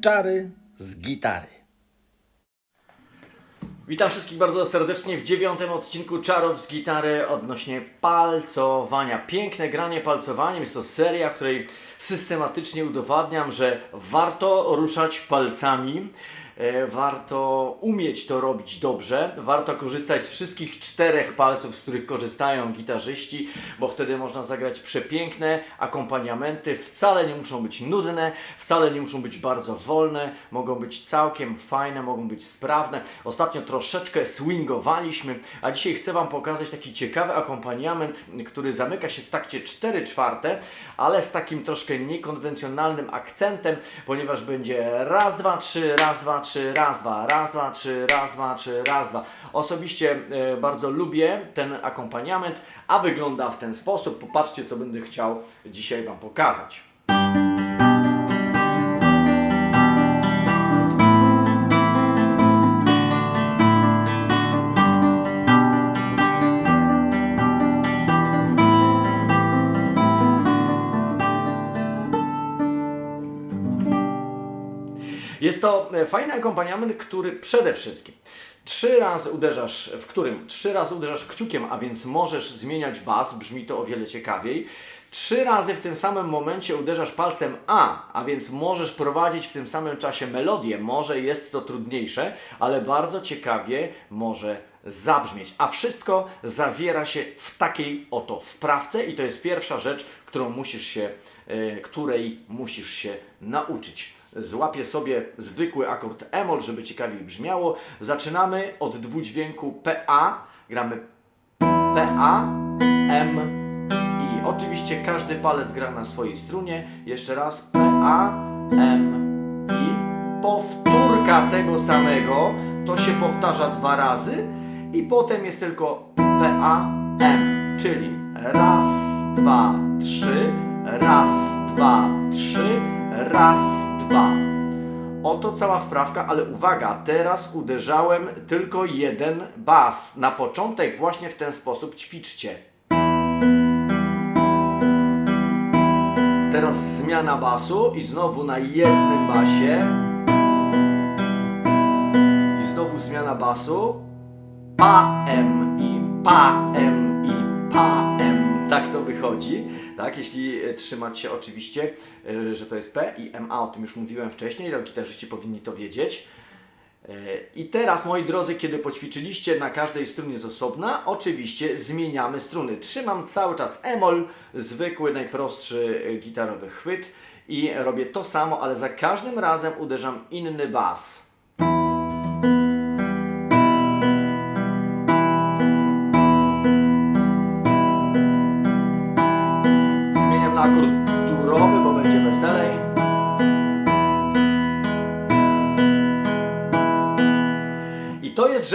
Czary z gitary. Witam wszystkich bardzo serdecznie w dziewiątym odcinku Czarów z gitary odnośnie palcowania. Piękne granie palcowaniem jest to seria, której systematycznie udowadniam, że warto ruszać palcami. E, Warto umieć to robić dobrze, warto korzystać z wszystkich czterech palców, z których korzystają gitarzyści, bo wtedy można zagrać przepiękne akompaniamenty. Wcale nie muszą być nudne, wcale nie muszą być bardzo wolne, mogą być całkiem fajne, mogą być sprawne. Ostatnio troszeczkę swingowaliśmy, a dzisiaj chcę Wam pokazać taki ciekawy akompaniament, który zamyka się w takcie 4 czwarte, ale z takim troszkę niekonwencjonalnym akcentem, ponieważ będzie raz, dwa, trzy, raz, dwa, trzy, raz, dwa, raz, dwa, trzy, raz, dwa, trzy, raz, dwa. Osobiście e, bardzo lubię ten akompaniament, a wygląda w ten sposób. Popatrzcie, co będę chciał dzisiaj Wam pokazać. Jest to e, fajny akompaniament, który przede wszystkim trzy razy uderzasz, w którym trzy razy uderzasz kciukiem, a więc możesz zmieniać bas, brzmi to o wiele ciekawiej. Trzy razy w tym samym momencie uderzasz palcem A, a więc możesz prowadzić w tym samym czasie melodię. Może jest to trudniejsze, ale bardzo ciekawie może zabrzmieć. A wszystko zawiera się w takiej oto wprawce i to jest pierwsza rzecz, którą musisz się, e, której musisz się nauczyć. Złapię sobie zwykły akord E-moll, żeby ciekawiej brzmiało. Zaczynamy od dwudźwięku PA. Gramy PA, M, I. Oczywiście każdy palec gra na swojej strunie. Jeszcze raz PA, M, I. Powtórka tego samego. To się powtarza dwa razy. I potem jest tylko PA, M. Czyli raz, dwa, trzy. Raz, dwa, trzy. Raz, Oto cała wprawka, ale uwaga, teraz uderzałem tylko jeden bas. Na początek właśnie w ten sposób ćwiczcie. Teraz zmiana basu i znowu na jednym basie. I znowu zmiana basu. Pa, M i pa, M i pa, M. Tak to wychodzi. Tak, jeśli e, trzymać się oczywiście, e, że to jest P i MA, o tym już mówiłem wcześniej, to gitarzyści powinni to wiedzieć. E, I teraz, moi drodzy, kiedy poćwiczyliście na każdej strunie z osobna, oczywiście zmieniamy struny. Trzymam cały czas E-moll, zwykły, najprostszy gitarowy chwyt i robię to samo, ale za każdym razem uderzam inny bas.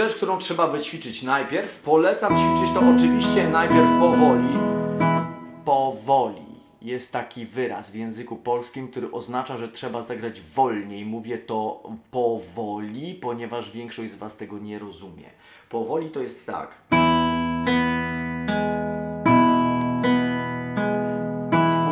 Rzecz, którą trzeba wyćwiczyć najpierw. Polecam ćwiczyć to oczywiście najpierw powoli. Powoli. Jest taki wyraz w języku polskim, który oznacza, że trzeba zagrać wolniej. Mówię to powoli, ponieważ większość z Was tego nie rozumie. Powoli to jest tak.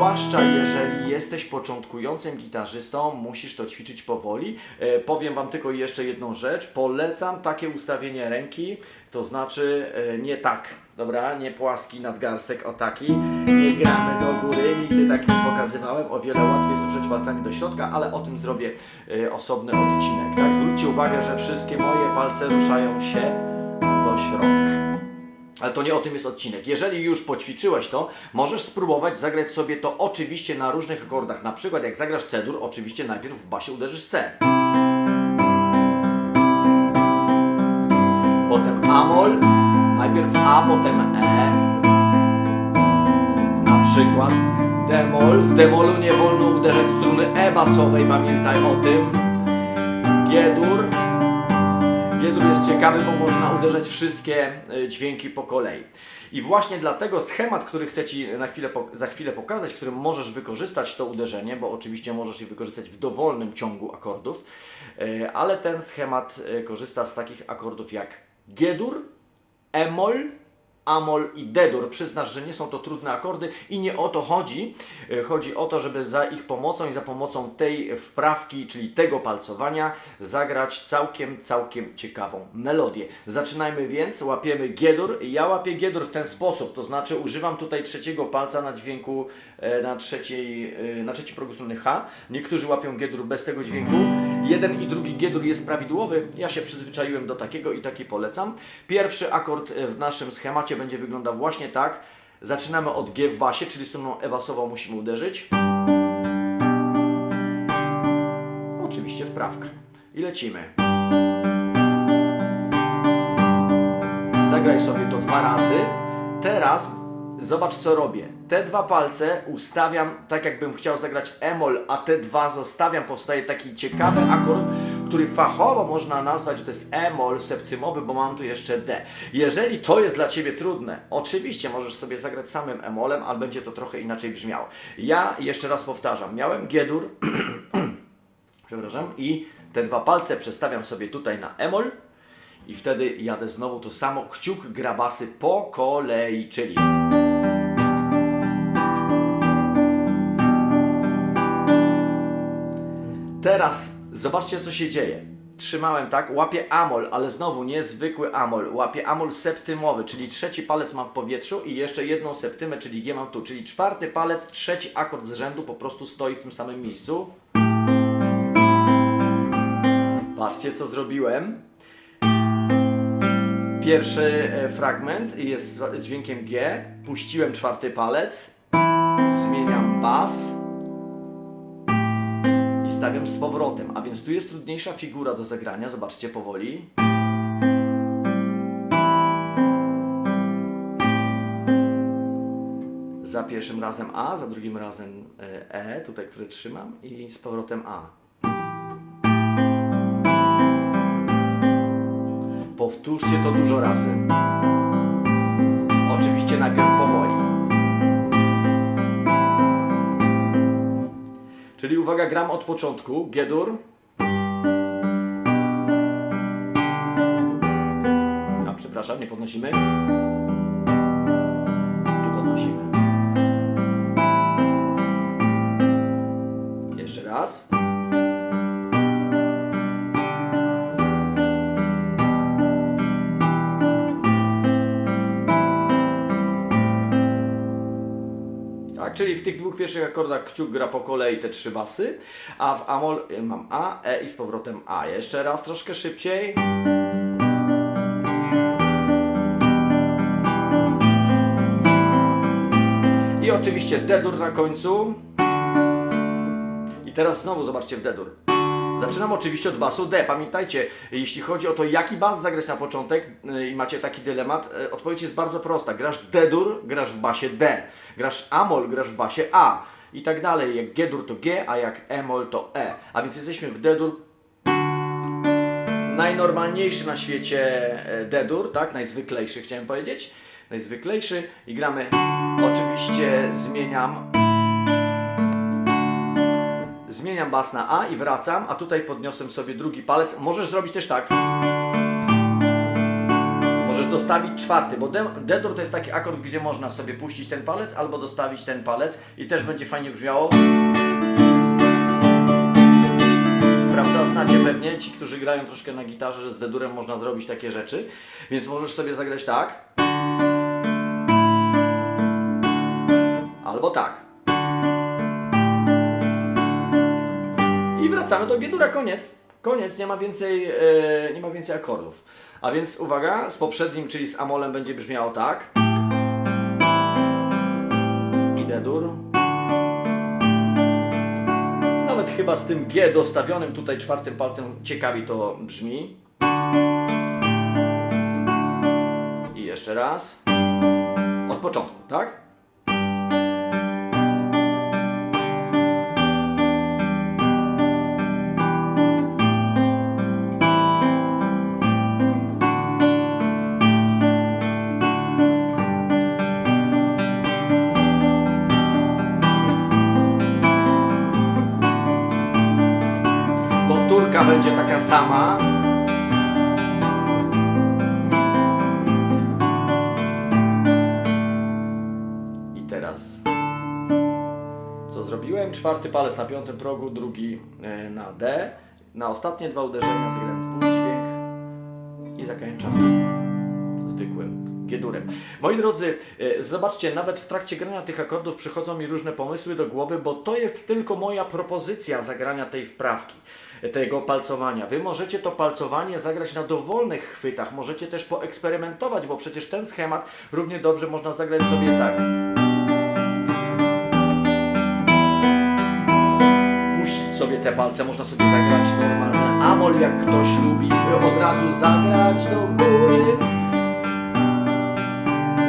Zwłaszcza jeżeli jesteś początkującym gitarzystą, musisz to ćwiczyć powoli. E, powiem Wam tylko jeszcze jedną rzecz. Polecam takie ustawienie ręki, to znaczy e, nie tak, dobra? Nie płaski nadgarstek, o taki. Nie gramy do góry, nigdy tak nie pokazywałem. O wiele łatwiej jest ruszać palcami do środka, ale o tym zrobię e, osobny odcinek. Tak? Zwróćcie uwagę, że wszystkie moje palce ruszają się do środka. Ale to nie o tym jest odcinek. Jeżeli już poćwiczyłeś to, możesz spróbować zagrać sobie to oczywiście na różnych akordach. Na przykład jak zagrasz C-dur, oczywiście najpierw w basie uderzysz C. Potem A-moll, najpierw A, potem E. Na przykład D-moll. W D-mollu nie wolno uderzać struny E basowej, pamiętaj o tym. G-dur, G-dur jest ciekawy, bo można uderzać wszystkie e, dźwięki po kolei. I właśnie dlatego schemat, który chcę Ci na chwilę, za chwilę pokazać, w którym możesz wykorzystać to uderzenie, bo oczywiście możesz je wykorzystać w dowolnym ciągu akordów, e, ale ten schemat e, korzysta z takich akordów jak G-dur, E-moll, Amol i D-dur. Przyznasz, że nie są to trudne akordy i nie o to chodzi. E, Chodzi o to, żeby za ich pomocą i za pomocą tej wprawki, czyli tego palcowania, zagrać całkiem, całkiem ciekawą melodię. Zaczynajmy więc, łapiemy G-dur. Ja łapię G-dur w ten sposób, to znaczy używam tutaj trzeciego palca na dźwięku na, trzeciej, e, na trzeci progu strony H. Niektórzy łapią G-dur bez tego dźwięku. Jeden i drugi G-dur jest prawidłowy. Ja się przyzwyczaiłem do takiego i taki polecam. Pierwszy akord e, w naszym schemacie będzie wyglądał właśnie tak. Zaczynamy od G w basie, czyli stroną e-basową musimy uderzyć. Oczywiście wprawka. I lecimy. Zagraj sobie to dwa razy. Teraz zobacz co robię. Te dwa palce ustawiam tak jakbym chciał zagrać e-moll, a te dwa zostawiam. Powstaje taki ciekawy akord, który fachowo można nazwać, że to jest e-moll septymowy, bo mam tu jeszcze D. Jeżeli to jest dla Ciebie trudne, oczywiście możesz sobie zagrać samym e-mollem, ale będzie to trochę inaczej brzmiało. Ja jeszcze raz powtarzam, miałem G-dur, przepraszam, i te dwa palce przestawiam sobie tutaj na e-moll i wtedy jadę znowu to samo, kciuk grabasy po kolei, czyli Teraz zobaczcie co się dzieje. Trzymałem tak, łapię amol, ale znowu nie zwykły amol. Łapię amol septymowy, czyli trzeci palec mam w powietrzu i jeszcze jedną septymę, czyli G mam tu. Czyli czwarty palec, trzeci akord z rzędu po prostu stoi w tym samym miejscu. Patrzcie co zrobiłem. Pierwszy e, fragment jest z dźwiękiem G. Puściłem czwarty palec. Zmieniam bas stawiam z powrotem. A więc tu jest trudniejsza figura do zagrania. Zobaczcie powoli. Za pierwszym razem A, za drugim razem e, E, tutaj, które trzymam, i z powrotem A. Powtórzcie to dużo razy. Oczywiście najpierw powoli. Czyli uwaga, gram od początku. G-dur. A, przepraszam, nie podnosimy. Czyli w tych dwóch pierwszych akordach kciuk gra po kolei te trzy basy, a w amol y, mam A, E i z powrotem A. Jeszcze raz troszkę szybciej. I oczywiście D-dur na końcu. I teraz znowu zobaczcie w D-dur. Zaczynam oczywiście od basu D. Pamiętajcie, jeśli chodzi o to, jaki bas zagrać na początek yy, i macie taki dylemat, yy, odpowiedź jest bardzo prosta. Grasz D-dur, grasz w basie D. Grasz A-moll, grasz w basie A. I tak dalej. Jak G-dur to G, a jak E-moll to E. A więc jesteśmy w D-dur. Najnormalniejszy na świecie e, D-dur, tak? Najzwyklejszy chciałem powiedzieć. Najzwyklejszy. I gramy, oczywiście zmieniam Zmieniam bas na A i wracam, a tutaj podniosłem sobie drugi palec. Możesz zrobić też tak. Możesz dostawić czwarty, bo D-dur to jest taki akord, gdzie można sobie puścić ten palec albo dostawić ten palec i też będzie fajnie brzmiało. Prawda, znacie pewnie ci, którzy grają troszkę na gitarze, że z D-durem można zrobić takie rzeczy, więc możesz sobie zagrać tak. Albo tak. Wracamy do G-dura, koniec. Koniec, nie ma więcej, e, nie ma więcej akordów. A więc uwaga, z poprzednim, czyli z amolem będzie brzmiało tak. I D-dur. Nawet chyba z tym G dostawionym tutaj czwartym palcem ciekawi to brzmi. I jeszcze raz. Od początku, tak? będzie taka sama. I teraz co zrobiłem? Czwarty palec na piątym progu, drugi e, na D. Na ostatnie dwa uderzenia zagrałem dwudźwięk i zakończam zwykłym G-durem. Moi drodzy, e, zobaczcie, nawet w trakcie grania tych akordów przychodzą mi różne pomysły do głowy, bo to jest tylko moja propozycja zagrania tej wprawki tego palcowania. Wy możecie to palcowanie zagrać na dowolnych chwytach, możecie też poeksperymentować, bo przecież ten schemat równie dobrze można zagrać sobie tak. puścić sobie te palce, można sobie zagrać normalne amol, jak ktoś lubi od razu zagrać do góry.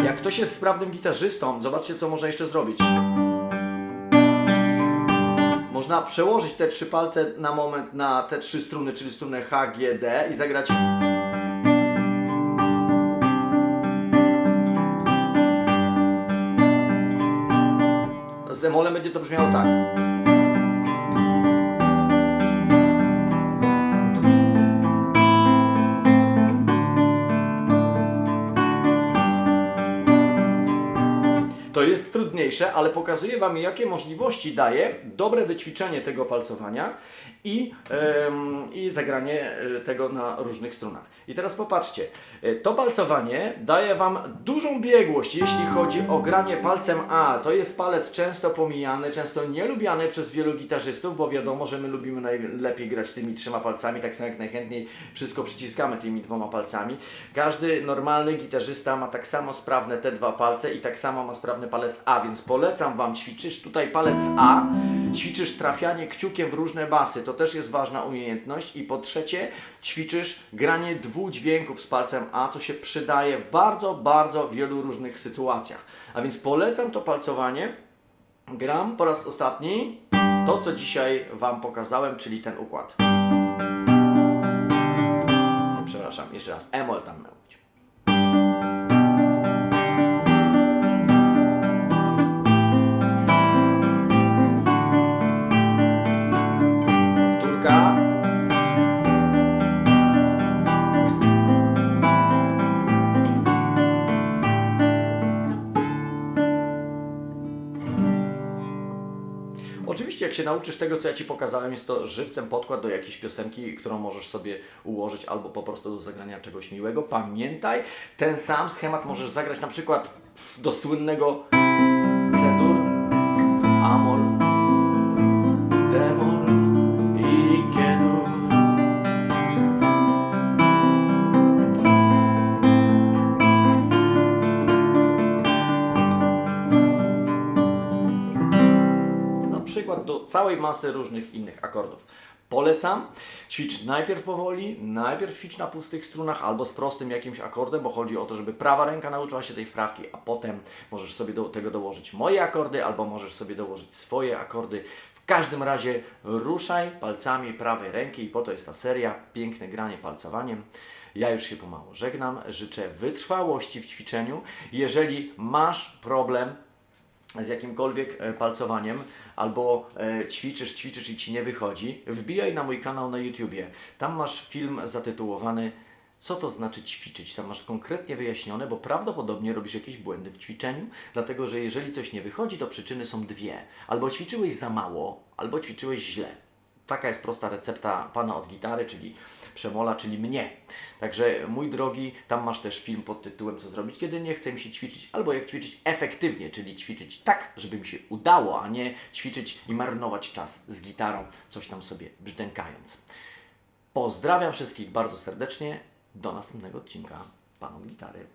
Jak ktoś jest sprawnym gitarzystą, zobaczcie co można jeszcze zrobić. Można przełożyć te trzy palce na moment na te trzy struny, czyli strunę H, G, D i zagrać z emolem będzie to brzmiało tak. Ale pokazuje Wam, jakie możliwości daje dobre wyćwiczenie tego palcowania i, em, i zagranie e, tego na różnych strunach. I teraz popatrzcie, e, to palcowanie daje Wam dużą biegłość, jeśli chodzi o granie palcem A. To jest palec często pomijany, często nielubiany przez wielu gitarzystów, bo wiadomo, że my lubimy najlepiej grać tymi trzema palcami, tak samo jak najchętniej wszystko przyciskamy tymi dwoma palcami. Każdy normalny gitarzysta ma tak samo sprawne te dwa palce i tak samo ma sprawny palec A, więc polecam Wam, ćwiczysz tutaj palec A, ćwiczysz trafianie kciukiem w różne basy, to też jest ważna umiejętność i po trzecie ćwiczysz granie dwudźwięków z palcem A, co się przydaje w bardzo, bardzo wielu różnych sytuacjach. A więc polecam to palcowanie. Gram po raz ostatni to, co dzisiaj Wam pokazałem, czyli ten układ. Przepraszam, jeszcze raz. Emol tam miał Jak się nauczysz tego, co ja Ci pokazałem, jest to żywcem podkład do jakiejś piosenki, którą możesz sobie ułożyć albo po prostu do zagrania czegoś miłego. Pamiętaj, ten sam schemat możesz zagrać na przykład do słynnego całej masy różnych innych akordów. Polecam. Ćwicz najpierw powoli, najpierw ćwicz na pustych strunach albo z prostym jakimś akordem, bo chodzi o to, żeby prawa ręka nauczyła się tej wprawki, a potem możesz sobie do tego dołożyć moje akordy albo możesz sobie dołożyć swoje akordy. W każdym razie ruszaj palcami prawej ręki i po to jest ta seria. Piękne granie palcowaniem. Ja już się pomału żegnam. Życzę wytrwałości w ćwiczeniu. Jeżeli masz problem z jakimkolwiek e, palcowaniem, albo e, ćwiczysz, ćwiczysz i ci nie wychodzi, wbijaj na mój kanał na YouTubie. Tam masz film zatytułowany co to znaczy ćwiczyć? Tam masz konkretnie wyjaśnione, bo prawdopodobnie robisz jakieś błędy w ćwiczeniu, dlatego że jeżeli coś nie wychodzi, to przyczyny są dwie. Albo ćwiczyłeś za mało, albo ćwiczyłeś źle. Taka jest prosta recepta pana od gitary, czyli Przemola, czyli mnie. Także mój drogi, tam masz też film pod tytułem Co zrobić, kiedy nie chce mi się ćwiczyć, albo jak ćwiczyć efektywnie, czyli ćwiczyć tak, żeby mi się udało, a nie ćwiczyć i marnować czas z gitarą, coś tam sobie brzdękając. Pozdrawiam wszystkich bardzo serdecznie. Do następnego odcinka Panom Gitary.